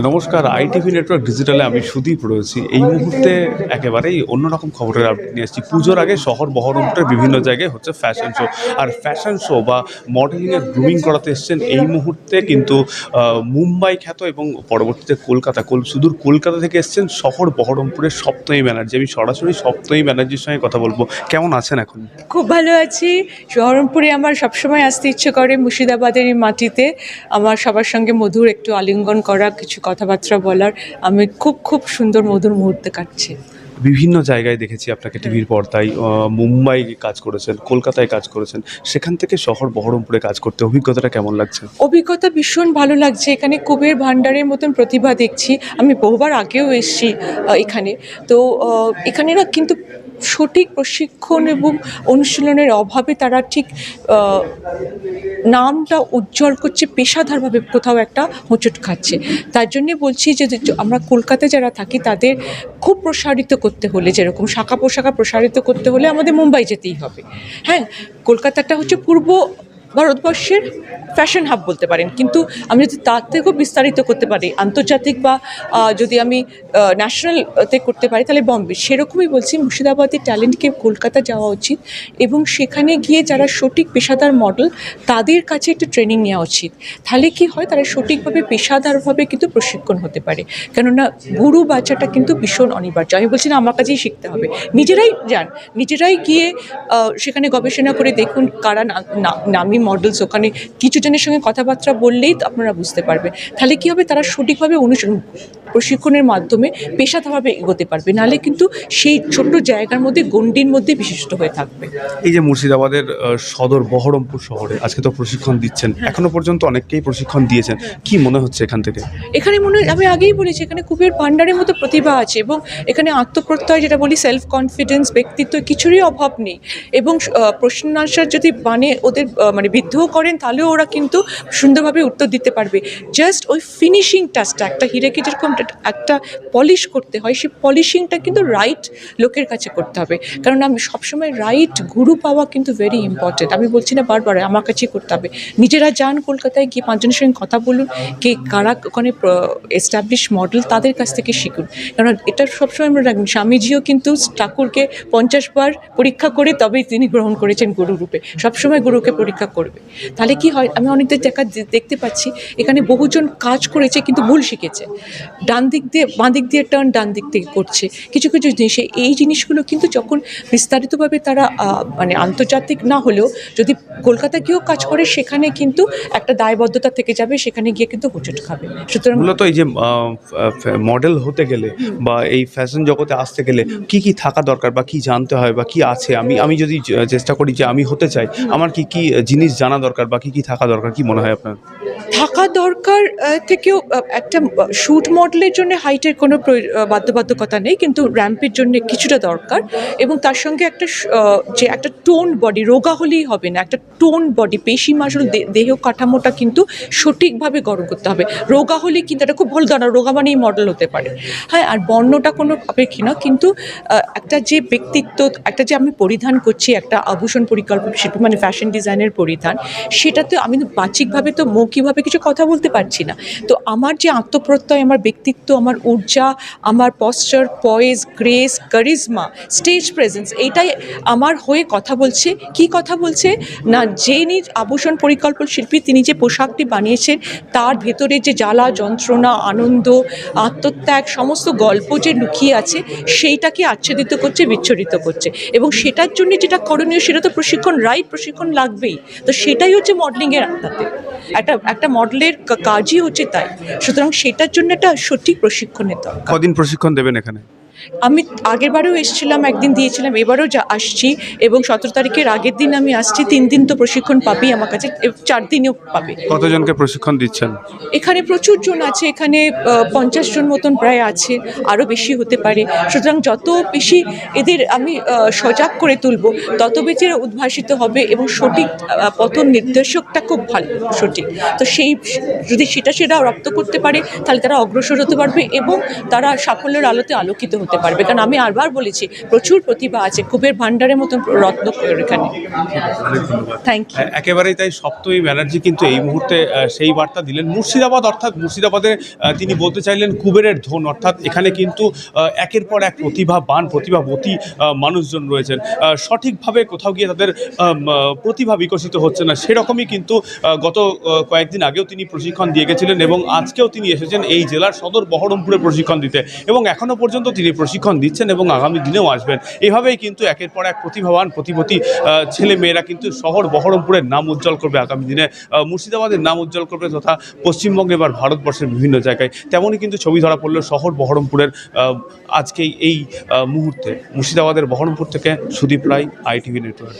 নমস্কার ITV network ডিজিটালে আমি সুদীপ রয়েছি। এই মুহূর্তে একেবারেই অন্যরকম খবরের আপডেট নিয়ে এসেছি। পুজোর আগে শহর বহরমপুরের বিভিন্ন জায়গায় হচ্ছে ফ্যাশন শো আর ফ্যাশন শো বা মডেলিংয়ের গ্রুমিং করাতে এসছেন, এই মুহূর্তে কিন্তু মুম্বাই খ্যাত এবং পরবর্তীতে কলকাতা, কল, সুদূর কলকাতা থেকে এসছেন শহর বহরমপুরের সপ্তমী ব্যানার্জি। আমি সরাসরি সপ্তমী ব্যানার্জির সঙ্গে কথা বলব। কেমন আছেন এখন? খুব ভালো আছি। শহরমপুরে আমার সবসময় আসতে ইচ্ছে করে মুর্শিদাবাদের মাটিতে। আমার সবার সঙ্গে মধুর একটু আলিঙ্গন করা কিছু কথাবার্তা বলার আমি খুব খুব সুন্দর মধুর মুহূর্তে কাটছি। বিভিন্ন জায়গায় দেখেছি আপনাকে টিভির পর্দায় মুম্বাই কাজ করেছেন কলকাতায় কাজ করেছেন। সেখান থেকে শহর বহরমপুরে কাজ করতে অভিজ্ঞতাটা কেমন লাগছে? অভিজ্ঞতা ভীষণ ভালো লাগছে। এখানে কুবের ভাণ্ডারের মতন প্রতিভা দেখছি। আমি বহুবার আগেও এসেছি এখানে। তো এখানে না কিন্তু সঠিক প্রশিক্ষণ এবং অনুশীলনের অভাবে তারা ঠিক নামটা উজ্জ্বল করছে, পেশাদারভাবে কোথাও একটা হোঁচট খাচ্ছে। তার জন্যে বলছি যে, আমরা কলকাতায় যারা থাকি তাদের খুব প্রসারিত করতে হলে, যেরকম শাখা পোশাখা প্রসারিত করতে হলে আমাদের মুম্বাই যেতেই হবে। হ্যাঁ কলকাতাটা হচ্ছে পূর্ব ভারতবর্ষের ফ্যাশন হাব বলতে পারেন। কিন্তু আমি যদি তার থেকেও বিস্তারিত করতে পারি, আন্তর্জাতিক বা যদি আমি ন্যাশনালতে করতে পারি, তাহলে বম্বে। সেরকমই বলছি মুর্শিদাবাদের ট্যালেন্টকে কলকাতা যাওয়া উচিত এবং সেখানে গিয়ে যারা সঠিক পেশাদার মডেল তাদের কাছে একটু ট্রেনিং নেওয়া উচিত। তাহলে কি হয়, তারা সঠিকভাবে পেশাদারভাবে কিন্তু প্রশিক্ষণ হতে পারে। কেননা গুরু বাচ্চাটা কিন্তু ভীষণ অনিবার্য। আমি বলছি না, আমার কাছেই শিখতে হবে। নিজেরাই যান, নিজেরাই গিয়ে সেখানে গবেষণা করে দেখুন কারা নামি মডেলস ওখানে কিছু জনের সঙ্গে কথাবার্তা বললেই আপনারা বুঝতে পারবে তাহলে কি হবে? তারা সঠিকভাবে অনুসরণ প্রশিক্ষণের মাধ্যমে পেশাদারভাবে এগোতে পারবে। নাহলে কিন্তু সেই ছোট্ট জায়গার মধ্যে গণ্ডির মধ্যে বিশিষ্ট হয়ে থাকবে। এই যে মুর্শিদাবাদের সদর বহরমপুর শহরে আজকে তো প্রশিক্ষণ দিচ্ছেন। এখনও পর্যন্ত অনেককেই প্রশিক্ষণ দিয়েছেন। কি মনে হচ্ছে এখান থেকে? এখানে মনে হয় আমি আগেই বলেছি এখানে কুবের ভাণ্ডারের মতো প্রতিভা আছে এবং এখানে আত্মপ্রত্যয় যেটা বলি সেলফ কনফিডেন্স ব্যক্তিত্ব কিছুরই অভাব নেই। এবং প্রশ্ন আনসার যদি মানে ওদের মানে বিদ্রোহ করেন তাহলেও ওরা কিন্তু সুন্দরভাবে উত্তর দিতে পারবে। জাস্ট ওই ফিনিশিং টাচটা একটা হিরেকে যেরকম একটা একটা পলিশ করতে হয় সেই পলিশিংটা কিন্তু রাইট লোকের কাছে করতে হবে। কারণ আমি সবসময় রাইট গুরু পাওয়া কিন্তু ভেরি ইম্পর্টেন্ট আমি বলছি না বারবার, আমার কাছেই করতে হবে। নিজেরা যান কলকাতায় গিয়ে পাঁচজনের সঙ্গে কথা বলুন, কে কারা ওখানে এস্টাবলিশ মডেল তাদের কাছ থেকে শিখুন। কারণ এটা সবসময় আমরা রাখবেন, স্বামীজিও কিন্তু ঠাকুরকে পঞ্চাশ বার পরীক্ষা করে তবেই তিনি গ্রহণ করেছেন গুরু রূপে। সবসময় গুরুকে পরীক্ষা করবে। তাহলে কি হয়, আমি অনেকদের দেখা, দেখতে পাচ্ছি, এখানে বহুজন কাজ করেছে কিন্তু ভুল শিখেছে। ডান দিক দিয়ে বাঁ দিক দিয়ে টার্ন ডান দিক থেকে করছে। কিছু কিছু জিনিসে এই জিনিসগুলো কিন্তু যখন বিস্তারিতভাবে তারা মানে আন্তর্জাতিক না হলেও যদি কলকাতা গিয়েও কাজ করে সেখানে কিন্তু একটা দায়বদ্ধতা থেকে যাবে সেখানে গিয়ে কিন্তু হোঁচট খাবে। সুতরাং মূলত এই যে মডেল হতে গেলে বা এই ফ্যাশন জগতে আসতে গেলে কি কি থাকা দরকার বা কি জানতে হয় বা কি আছে? আমি আমি যদি চেষ্টা করি যে আমি হতে চাই আমার কি কি জিনিস জানা দরকার বা কি কি থাকা দরকার? কি মনে হয় আপনার? থাকা দরকার থেকেও একটা শ্যুট মডেলের জন্য হাইটের কোনো বাধ্যবাধকতা নেই, কিন্তু র্যাম্পের জন্য কিছুটা দরকার এবং তার সঙ্গে একটা যে একটা টোন বডি রোগা হলেই হবে না, একটা টোন বডি পেশি মাসল দেহ কাঠামোটা কিন্তু সঠিকভাবে গড়ন করতে হবে। রোগা হলে কিন্তু এটা খুব ভালো ধরা রোগা মানেই মডেল হতে পারে। হ্যাঁ আর বর্ণটা কোনো আপেক্ষী না কিন্তু একটা যে ব্যক্তিত্ব, একটা যে আমি পরিধান করছি, একটা আভূষণ পরিকল্পনা, শিল্পী মানে ফ্যাশন ডিজাইনের পরিধান, সেটাতে আমি বাহ্যিকভাবে তো মৌখিকভাবে কিছু কথা বলতে পারছি না। তো আমার যে আত্মপ্রত্যয়, আমার ব্যক্তিত্ব, আমার ঊর্জা, আমার posture poise grace charisma stage presence এইটাই আমার হয়ে কথা বলছে। কি কথা বলছে? না, যে নিজ আভূষণ পরিকল্পন শিল্পী, তিনি যে পোশাকটি বানিয়েছেন, তার ভেতরে যে জ্বালা, যন্ত্রণা, আনন্দ, আত্মত্যাগ, সমস্ত গল্প যে লুকিয়ে আছে, সেইটাকে আচ্ছাদিত করছে, বিচ্ছরিত করছে। এবং সেটার জন্য যেটা করণীয়, সেটা তো প্রশিক্ষণ রাইট প্রশিক্ষণ লাগবেই। তো সেটাই হচ্ছে মডেলিংয়ের আত্মাতে একটা একটা মডেলের কাজই হচ্ছে তাই। সুতরাং সেটার জন্য একটা সঠিক প্রশিক্ষণের দরকার। কদিন প্রশিক্ষণ দেবেন এখানে? আমি আগেরবারেও এসেছিলাম একদিন দিয়েছিলাম এবারও যা আসছি এবং সতেরো তারিখের আগের দিন আমি আসছি তিন দিন তো প্রশিক্ষণ পাবেই আমার কাছে চার দিনও পাবে। কতজনকে প্রশিক্ষণ দিচ্ছেন? এখানে প্রচুর জন আছে এখানে পঞ্চাশ জন মতন প্রায় আছে আরও বেশি হতে পারে। সুতরাং যত বেশি এদের আমি সজাগ করে তুলব তত বেশি উদ্ভাসিত হবে এবং সঠিক পথ নির্দেশকটা খুব ভালো সঠিক। তো সেই যদি সেটা সেটা রপ্ত করতে পারে তাহলে তারা অগ্রসর হতে পারবে এবং তারা সাফল্যের আলোতে আলোকিত হতে পারবে। কারণ আমি আরবার বলেছি প্রচুর প্রতিভা আছে কুবের ভান্ডারের মতন রত্ন এখানে। থ্যাংক ইউ একেবারেই তাই সপ্তমী ব্যানার্জি কিন্তু এই মুহূর্তে সেই বার্তা দিলেন। মুর্শিদাবাদ অর্থাৎ মুর্শিদাবাদে তিনি বলতে চাইলেন কুবেরের ধন। অর্থাৎ এখানে কিন্তু একের পর এক প্রতিভাবান প্রতিভাবতী আহ, মানুষজন রয়েছেন। সঠিকভাবে কোথাও গিয়ে তাদের প্রতিভা বিকশিত হচ্ছে না। সেরকমই কিন্তু গত কয়েকদিন আগেও তিনি প্রশিক্ষণ দিয়ে গেছিলেন এবং আজকেও তিনি এসেছেন এই জেলার সদর বহরমপুরে প্রশিক্ষণ দিতে। এবং এখনও পর্যন্ত তিনি প্রশিক্ষণ দিচ্ছেন এবং আগামী দিনেও আসবেন। এভাবেই কিন্তু একের পর এক প্রতিভাবান প্রতিপতি ছেলে মেয়েরা কিন্তু শহর বহরমপুরের নাম উজ্জ্বল করবে আগামী দিনে। মুর্শিদাবাদের নাম উজ্জ্বল করবে তথা পশ্চিমবঙ্গে এবার ভারতবর্ষের বিভিন্ন জায়গায়। তেমনই কিন্তু ছবি ধরা পড়ল শহর বহরমপুরের আজকে আজকেই এই মুহূর্তে। মুর্শিদাবাদের বহরমপুর থেকে সুদীপ রায়, আইটিভি নেটওয়ার্ক